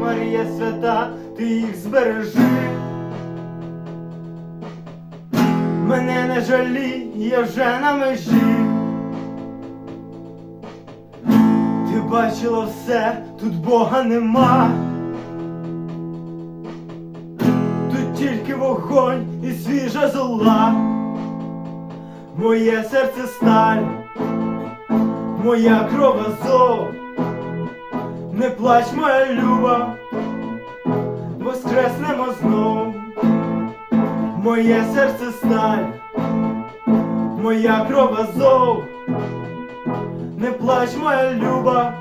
Марія свята, ти їх збережи. Я вже на межі. Ти бачила все, тут Бога нема. Тут тільки вогонь і свіжа зола. Моє серце сталь, моя кров азов. Не плач, моя люба, воскреснемо знов. Моє серце сталь, моя кров азов. Не плач, моя люба,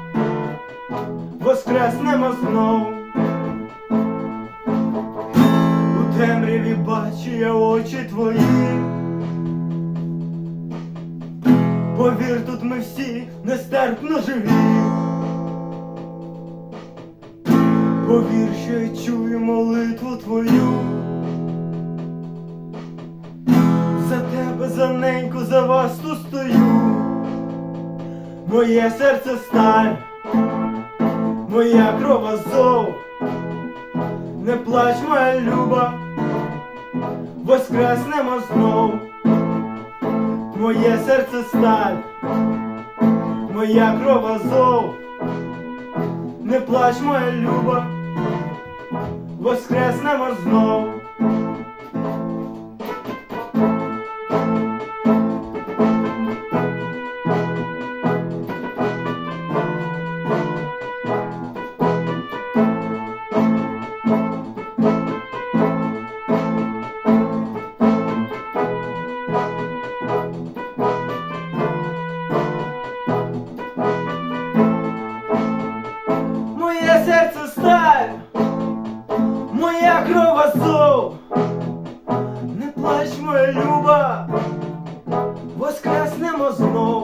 воскреснемо знов. У темряві бачу я очі твої. Повір, тут ми всі нестерпно живі. Повір, що я чую молитву твою. За за вас тут стою. Моє серце сталь, моя кров азов. Не плач, моя люба, воскреснемо знов. Моє серце сталь, моя кров азов. Не плач, моя люба, воскреснемо знов. разом. Не плач, моя люба, воскреснемо знов.